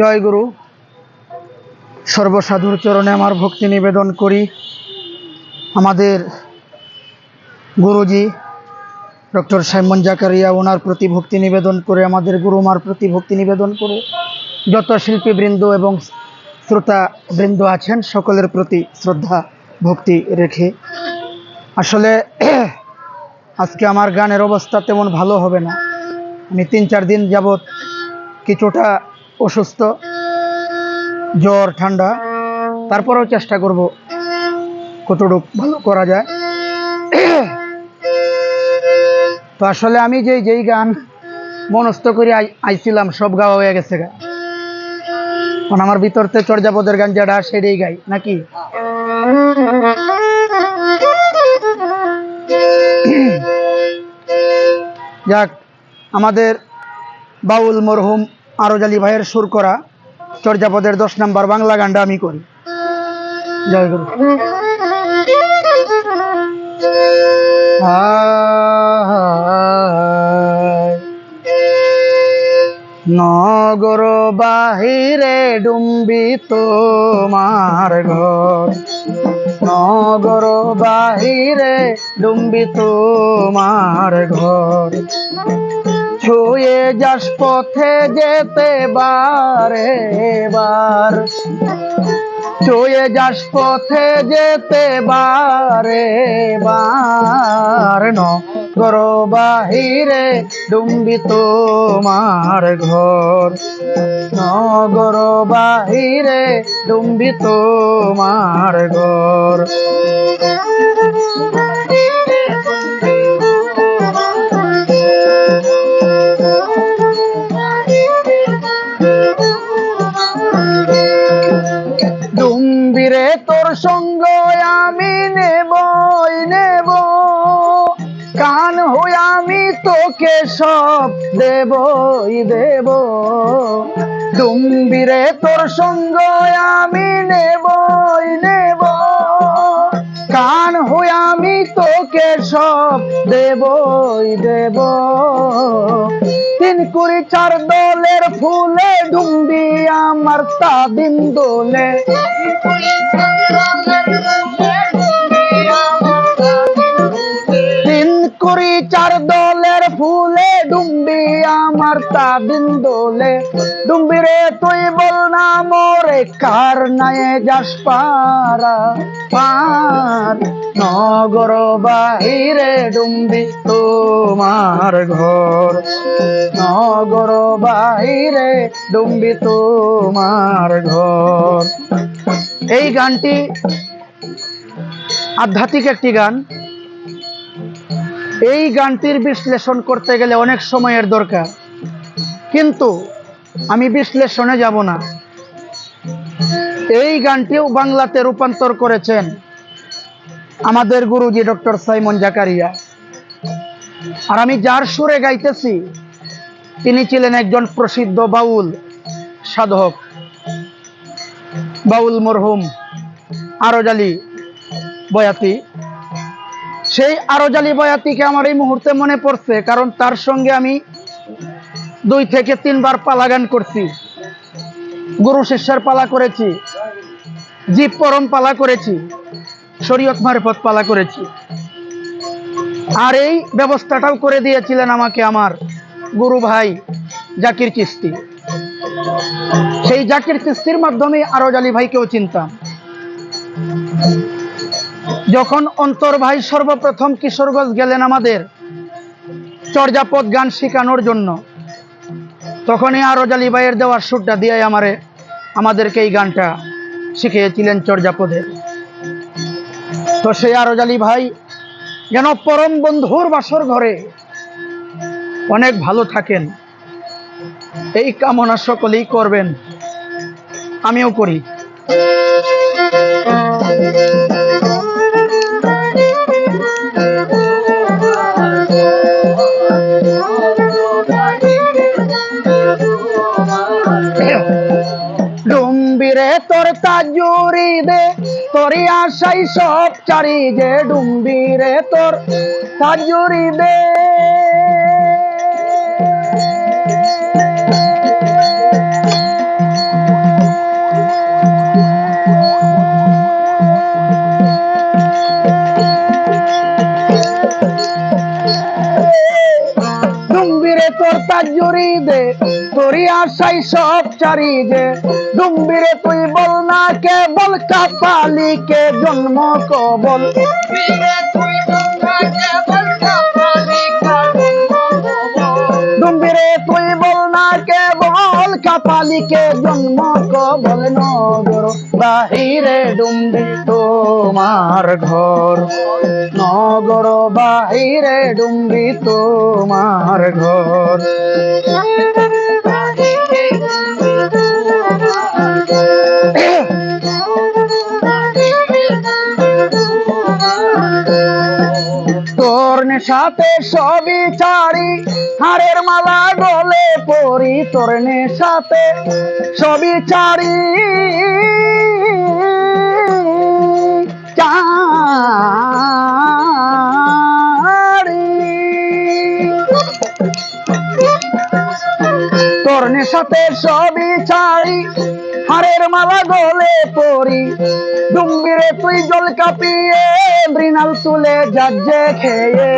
জয় গুরু। সর্বসাধুর চরণে আমার ভক্তি নিবেদন করি। আমাদের গুরুজি ডক্টর সাইমন জাকারিয়া, ওনার প্রতি ভক্তি নিবেদন করে, আমাদের গুরুমার প্রতি ভক্তি নিবেদন করে, যত শিল্পীবৃন্দ এবং শ্রোতা বৃন্দ আছেন, সকলের প্রতি শ্রদ্ধা ভক্তি রেখে। আসলে, আজকে আমার গানের অবস্থা তেমন ভালো হবে না। আমি তিন চার দিন যাবৎ কিছুটা অসুস্থ, জ্বর, ঠান্ডা, তারপরেও চেষ্টা করব কতটুক ভালো করা যায়। তো আসলে আমি যেই যেই গান মনস্থ করে আইছিলাম, সব গাওয়া হয়ে গেছে গা। আমার ভিতরতে চর্যাপদের গান যেটা সেটাই গাই, নাকি? যাক, আমাদের বাউল মরহুম আরজালি ভাইয়ের সুর করা চর্যাপদের দশ নাম্বার বাংলা গানটা আমি করি জয় গুরু। নগর বাহিরে ডুম্বি তোমার ঘর। নগর বাহিরে ডুম্বিত তোমার ঘর। ছুঁয়ে যাস পথে যেতে বারে বার ছুঁয়ে যাস পথে যেতে বারে বার। নগর বাহিরে ডুম্বি তোমার ঘর। নগর বাহিরে ডুম্বি তোমার ঘর। সব দেবই দেব। ডুম্বিরে তোর সঙ্গ আমি নেবই নেব। কান হই আমি তোকে সব দেবই দেব। তিন কুড়ি চার দলের ফুলে ডুম্বি আমার তা দিন দোলে। তিন কুড়ি চার ডুম্বি আমার তা দিন দোলে ডুম্বি রে তুই বল না মোরে, কার নায়ে যাস পারা পার নগর বাহিরে ডুম্বি তোমার ঘর। নগর বাহিরে ডুম্বি তোমার ঘর। এই গানটি আধ্যাত্মিক একটি গান। এই গানটির বিশ্লেষণ করতে গেলে অনেক সময়ের দরকার। কিন্তু আমি বিশ্লেষণে যাব না। এই গানটিও বাংলাতে রূপান্তর করেছেন আমাদের গুরুজি ডক্টর সাইমন জাকারিয়া। আর আমি যার সুরে গাইতেছি, তিনি ছিলেন একজন প্রসিদ্ধ বাউল সাধক। বাউল মরহুম আরজালি বয়াতি। সেই আরজালি বয়াতিকে আমার এই মুহূর্তে মনে পড়ছে, কারণ তার সঙ্গে আমি দুই থেকে তিনবার পালা গান করছি। গুরু শিষ্যের পালা করেছি। জীব পরম পালা করেছি। শরীয়ত মারফত পালা করেছি। আর এই ব্যবস্থাটাও করে দিয়েছিলেন আমাকে আমার গুরু ভাই জাকির কিস্তি। সেই জাকির কিস্তির মাধ্যমে আরজ আলী ভাইকেও চিনতাম। যখন অন্তর ভাই সর্বপ্রথম কিশোরগঞ্জ গেলেন আমাদের চর্যাপদ গান শেখানোর জন্য তখনই আরজ আলী ভাইয়ের দেওয়ার সুরটা দিয়ে আমারে, আমাদেরকে এই গানটা শিখিয়েছিলেন চর্যাপদের তো সেই আরজ আলী ভাই যেন পরম বন্ধুর বাসর ঘরে অনেক ভালো থাকেন। এই কামনা সকলেই করবেন। আমিও করি। তোর তাজুরি দে তোরি আশাই সব চারি যে ডুম্বিরে তোর তাজুরি দে। তোর তাজুরি দে তোরি আশাই সব চারি যে ডুম্বিরে তুই বল না কে বল কাপালি কে জন্ম কবল। ডুম্বিরে তুই বল না কে বল কাপালি কে জন্ম কবল নগর। বাহিরে ডুম্বি তোমার ঘর। নগর বাহিরে ডুম্বি তোমার ঘর। নেশাতে সবই ছাড়ি, হাড়ের মালা গলে পরি তোর সাথে সবই ছাড়ি। তোর নেশাতে সবই ছাড়ি, হাড়ের মালা গলে পরি ডুম্বিরে তুই জল কাঁপিয়ে, মৃণাল তুলে যাজ্জে খেয়ে।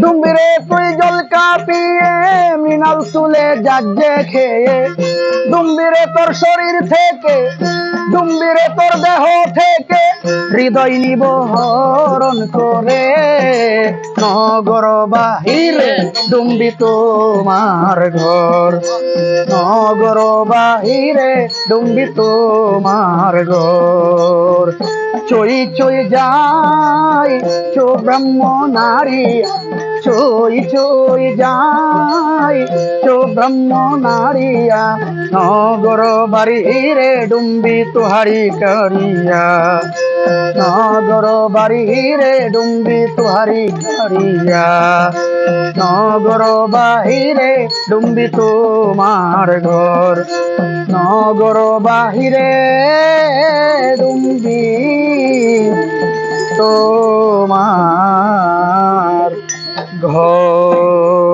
ডুম্বিরে তুই জল কাঁপিয়ে, মৃণাল তুলে যাজ্জে খেয়ে। ডুম্বিরে তোর শরীর থেকে ডুম্বিরে তোর দেহ থেকে হৃদয় নিব হরণ করে। নগর বাহিরে ডুম্বি তোমার ঘর। নগর বাহিরে ডুম্বি তোমার ঘর। চই চই যাই চো ব্রহ্ম নারী চোই চোই যাই। চো ব্রহ্ম নারিয়া, নগর বাড়ি রে ডুম্বি তুহারি করিয়া। নগর বাড়ি রে ডুম্বি তুহারি করিয়া। নগর বাহিরে ডুম্বি তোমার ঘর। নগর বাহিরে ডুম্বি তোমার ঘর